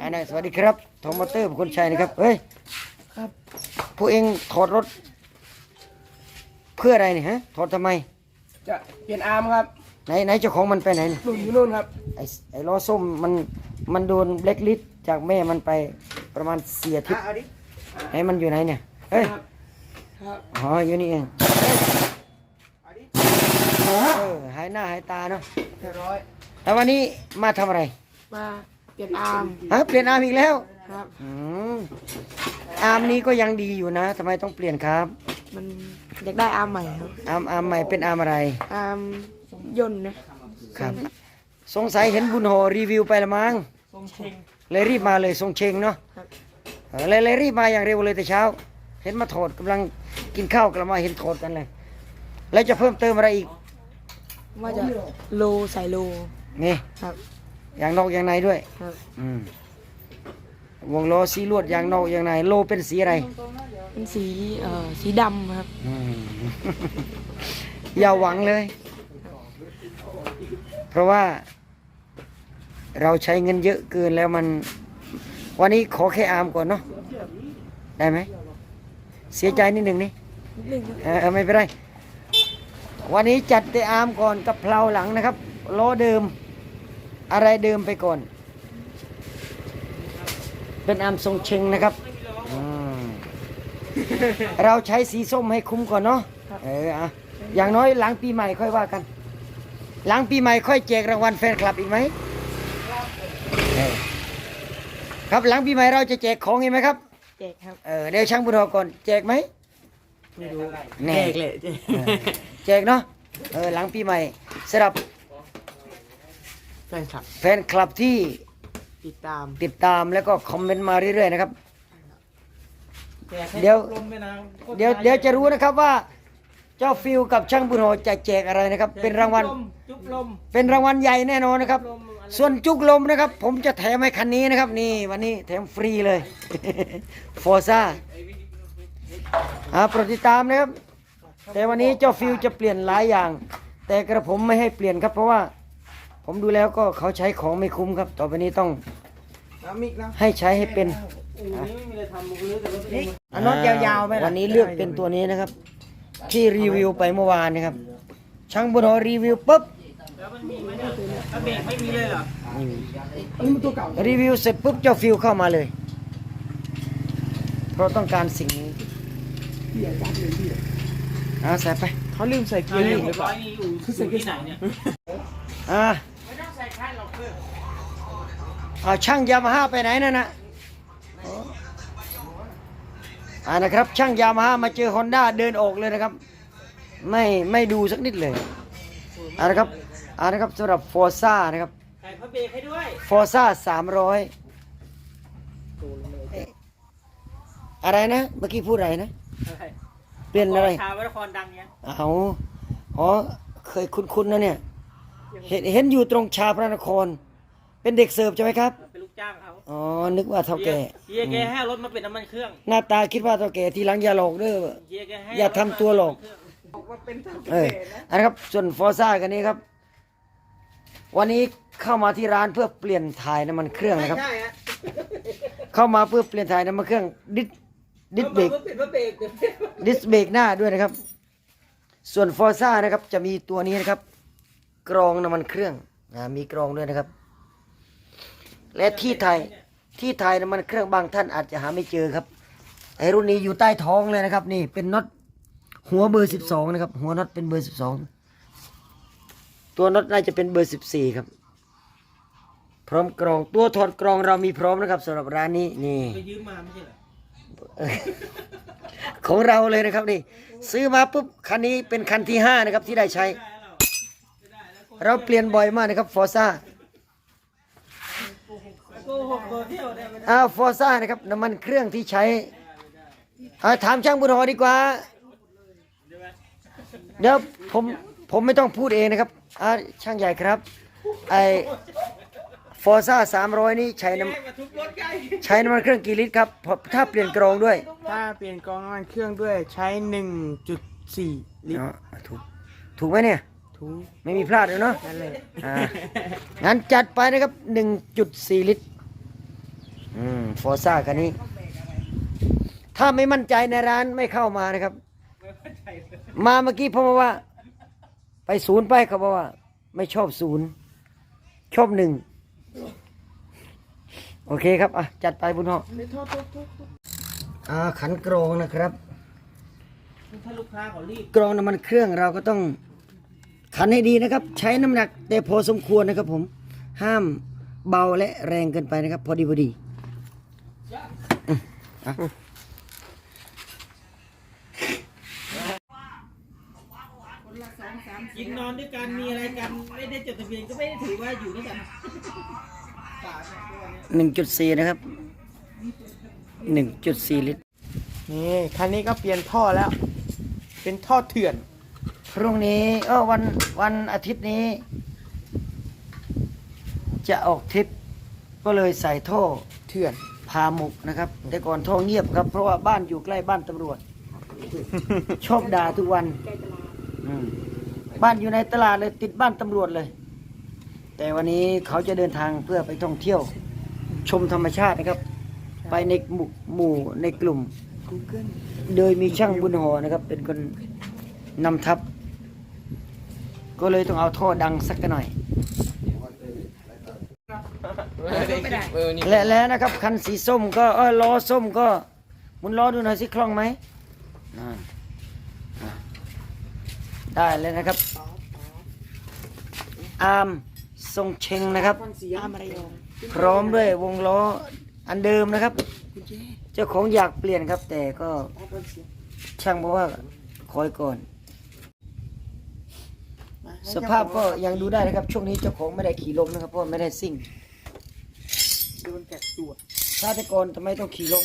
อ่านะสวัสดีครับโทอมอเตอร์คนชัยนะครับ เฮ้ย ครับผู้เองถอดรถ เพื่ออะไรเนี่ยฮะ ถอดทำไม จะเปลี่ยนอาร์มครับไหนไหนเจ้าของมันไปไหนเนี่ยหนุนอยู่นู่นครับ ไอ้ไอ้ล้อส้มมันมันโดนเบล็กลิสจากแม่มันไปประมาณเสียทิศเอาดิไหนมันอยู่ไหนเนี่ย เฮ้ย ครับครับอ๋ออยู่นี่เองเอาดิเออหายหน้าหายตาเนาะเรียบร้อยแล้ววันนี้มาทำอะไร มา เปลี่ยนอาร์มฮะเปลี่ยนอาร์มอีกแล้วครับ อืมอาร์มนี้ก็ยังดีอยู่นะทำไมต้องเปลี่ยนครับ มันอยากได้อาร์มใหม่ครับ อาร์มอาร์มใหม่เป็นอาร์มอะไรอาร์มยนต์นะครับ สงสัยเห็นบุญโหรีวิวไปละมั้งทรงเชงเลยรีบมาเลยทรงเชงเนาะครับเออเลยเลยรีบมาอย่างเร็วเลยแต่เช้า เห็นมาโถดกำลังกินข้าวกำลังมาเห็นโถดกันเลย แล้วจะเพิ่มเติมอะไรอีกว่าจะโลใส่โลนี่ครับอ ย่างนอกอย่างในด้วยครับอืมวงล้อสีลวดอย่างนอกอย่างในโลเป็นสีอะไรเป็นสีเอ่อสีดำครับ อืม อย่าหวังเลย เพราะว่า เราใช้เงินเยอะเกินแล้วมัน วันนี้ขอแค่อาร์มก่อนเนาะได้ไหม เสียใจนิดหนึ่งนี่นิดนึงครับเออเออไม่เป็นไร วันนี้จัดแต่อาร์มก่อนกับเพลาหลังนะครับล้อเดิม อะไรเดิมไปก่อน เป็นอาร์มทรงเชงนะครับอืมเราใช้สีส้มให้คุ้มก่อนเนาะเอออะอย่างน้อยหลังปีใหม่ค่อยว่ากัน หลังปีใหม่ค่อยแจกรางวัลแฟนคลับอีกไหมเออครับหลังปีใหม่เราจะแจกของอีกไหมครับ แจกครับ เออเดี๋ยวช่างบุญรอก่อนแจกไหมไม่รู้แน่แจกเลยแจกแจกเนาะเออหลังปีใหม่สำหรับ แฟนคลับแฟนคลับที่ติดตามติดตามแล้วก็คอมเมนต์มาเรื่อยๆนะครับเดี๋ยวเดี๋ยวเดี๋ยวจะรู้นะครับว่า เจ้าฟิลกับช่างบุญโหจะแจกอะไรนะครับเป็นรางวัลจุ๊บลม เป็นรางวัลใหญ่แน่นอนนะครับส่วนจุกลมนะครับ ผมจะแถมให้คันนี้นะครับ นี่วันนี้แถมฟรีเลย ฟอร์ซ่าอ่าโปรดติดตามนะครับ แต่วันนี้เจ้าฟิลจะเปลี่ยนหลายอย่าง แต่กระผมไม่ให้เปลี่ยนครับ เพราะว่า ผมดูแล้วก็เขาใช้ของไม่คุ้มครับ ต่อไปนี้ต้องน้ำมิกนะให้ใช้ให้เป็นอันน็อตยาวๆไหมล่ะวันนี้เลือกเป็นตัวนี้นะครับ ที่รีวิวไปเมื่อวานนะครับ ช่างบุญโหรีวิวปุ๊บเบรกไม่มีเลยเหรอนี่อันนี้มันตัวเก่ารีวิวเสร็จปุ๊บเจ้าฟิลเข้ามาเลย เพราะต้องการสิ่งนี้เบียร์จัดเลยเบียร์เอาใส่ไปเขาลืมใส่เกียร์หนึ่งหรือเปล่าคือสิ่งที่ไหนเนี่ยอ่า เอาช่างยามาฮ่าไปไหนนั่นนะอ๋ออ่านะครับ ช่างยามาฮ่ามาเจอฮอนด้าเดินออกเลยนะครับ ไม่ไม่ดูสักนิดเลยอ่านะครับอ่านะครับสำหรับฟอร์ซ่านะครับใส่พระเบรกให้ด้วยฟอร์ซ่าสามร้อยอะไรนะ เมื่อกี้พูดอะไรนะเปลี่ยนอะไรชาววัดนครดังเนี่ยเอาอ๋อเคยคุ้นๆนะเนี่ย เห็นเห็นอยู่ตรงชาพระนคร เป็นเด็กเสิร์ฟใช่ไหมครับ เป็นลูกจ้างเขาอ๋อ นึกว่าเท่าแก่เฮียแกให้เอารถมาเป็นน้ำมันเครื่องหน้าตาคิดว่าเท่าแก่ทีหลังอย่าหลอกเด้อ เฮียแกให้อย่าทำตัวหลอกเอออันนะครับ ส่วนฟอร์ซ่ากันนี้ครับ วันนี้เข้ามาที่ร้านเพื่อเปลี่ยนถ่ายน้ำมันเครื่องนะครับ ใช่ฮะเข้ามาเพื่อเปลี่ยนถ่ายน้ำมันเครื่องดิสดิสเบรกปิดว่าเบรกเดี๋ยวดิสเบรกหน้าด้วยนะครับ ส่วนฟอร์ซ่านะครับจะมีตัวนี้นะครับ กรองน้ำมันเครื่องนะมีกรองด้วยนะครับ และที่ถ่ายที่ถ่ายน้ำมันเครื่องบางท่านอาจจะหาไม่เจอครับไอรุ่นนี้อยู่ใต้ท้องเลยนะครับ นี่เป็นน็อตหัวเบอร์สิบสองนะครับ หัวน็อตเป็นเบอร์สิบสองตัวน็อตน่าจะเป็นเบอร์สิบสี่ครับ พร้อมกรองตัวถอดกรองเรามีพร้อมนะครับสำหรับร้านนี้นี่ไปยืมมาไม่ใช่เหรอของเราเลยนะครับนี่ ซื้อมาปุ๊บคันนี้เป็นคันที่ห้านะครับที่ได้ใช้ เราเปลี่ยนบ่อยมากนะครับฟอร์ซ่า โกหกตัวเที่ยวได้ไหม อ้าวฟอร์ซ่านะครับน้ำมันเครื่องที่ใช้อ่าถามช่างบุญหอดีกว่า เดี๋ยวผมผมไม่ต้องพูดเองนะครับอ่าช่างใหญ่ครับไอฟอร์ซ่าสามร้อยนี่ใช้น้แกมาทุบรถไกลำใช้น้ำมันเครื่องกี่ลิตรครับพอถ้าเปลี่ยนกรองด้วย ถ้าเปลี่ยนกรองน้ำมันเครื่องด้วยใช้1.4ลิตรอ๋อถูกถูกไหมเนี่ยถุงไม่มีพลาดเลยเนาะนั่นเลยอ่างั้นจัดไปนะครับ1.4ลิตร อืมฟอร์ซ่าคันนี้ ถ้าไม่มั่นใจในร้านไม่เข้ามานะครับ มาเมื่อกี้ผมบอกว่า ไปศูนย์ไปเขาบอกว่า ไม่ชอบศูนย์ชอบหนึ่งโอเคครับอะจัดไปบุญหอไม่โทษโทษโทษโทษอ่าขันกรองนะครับถ้าลูกค้าเขารีบกรองน้ำมันเครื่องเราก็ต้องขันให้ดีนะครับ ใช้น้ำหนักแต่พอสมควรนะครับผมห้ามเบาและแรงเกินไปนะครับ พอดีพอดีอืมอะ กินนอนด้วยกันมีอะไรกัน ไม่ได้จดทะเบียนก็ไม่ได้ถือว่าอยู่ด้วยกันฝากเนี่ยตัวเนี้ยหนึ่งจุดสี่นะครับหนึ่งจุดสี่ลิตร นี่คันนี้ก็เปลี่ยนท่อแล้ว เป็นท่อเถื่อน พรุ่งนี้เออวันวันอาทิตย์นี้ จะออกทริป ก็เลยใส่ท่อเถื่อนพาหมกนะครับ แต่ก่อนท่อเงียบครับ เพราะว่าบ้านอยู่ใกล้บ้านตำรวจ ชอบด่าทุกวันอืมบ้านอยู่ในตลาดเลยติดบ้านตำรวจเลย แต่วันนี้เขาจะเดินทางเพื่อไปท่องเที่ยว ชมธรรมชาตินะครับ ไปในหมู่หมู่ในกลุ่ม โดยมีช่างบุญหอนะครับ เป็นคนนำทัพ ก็เลยต้องเอาท่อดังสักหน่อย และแล้วนะครับ คันสีส้มก็เออล้อส้มก็หมุนล้อดูหน่อยสิคล่องไหมนั่นอะได้เลยนะครับ อาร์มทรงเชงนะครับ อามารยองพร้อมด้วยวงล้ออันเดิมนะครับ เจ้าของอยากเปลี่ยนครับ แต่ก็ช่างบอกว่าคอยก่อน สภาพก็ยังดูได้นะครับ ช่วงนี้เจ้าของไม่ได้ขี่ลมนะครับเพราะว่าไม่ได้ซิ่ง โดนแกะตัวชาติก่อนทำไมต้องขี่ลม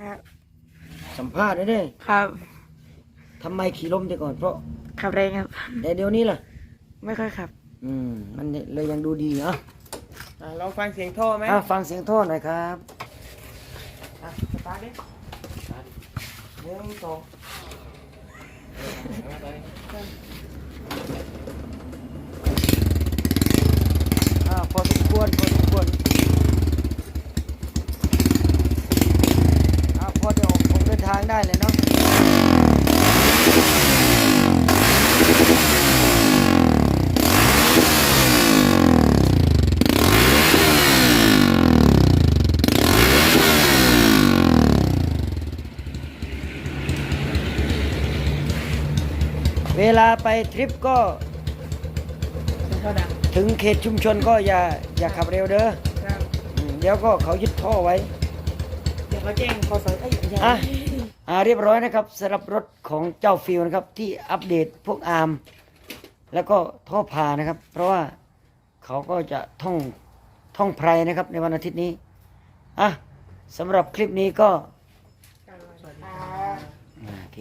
ครับ สัมภาษณ์หนะเด้ครับทำไมขี่ลมแต่ก่อนเพราะ ขับแรงครับ แต่เดี๋ยวนี้ล่ะ ไม่ค่อยขับ อืม มันเลยยังดูดีอะอะลองฟังเสียงท่อไหมอะฟังเสียงโทษหน่อยครับ อะสตาร์ทดิหนึ่งสองอ่าพอสมควรพอสม เวลาไปทริปก็ท่อดังถึงเขตชุมชนก็อย่าอย่าขับเร็วเด้อครับอืมเดี๋ยวก็เขายึดท่อไว้ เดี๋ยวเขาแจ้งคอสเอ้ยไม่ใช่อะอ่าเรียบร้อยนะครับสำหรับรถของเจ้าฟิลนะครับ ที่อัปเดตพวกอาร์มแล้วก็ท่อพานะครับ เพราะว่าเขาก็จะท่องท่องไพรนะครับ ในวันอาทิตย์นี้อะสำหรับคลิปนี้ก็สวัสดีครับอ่าโอเค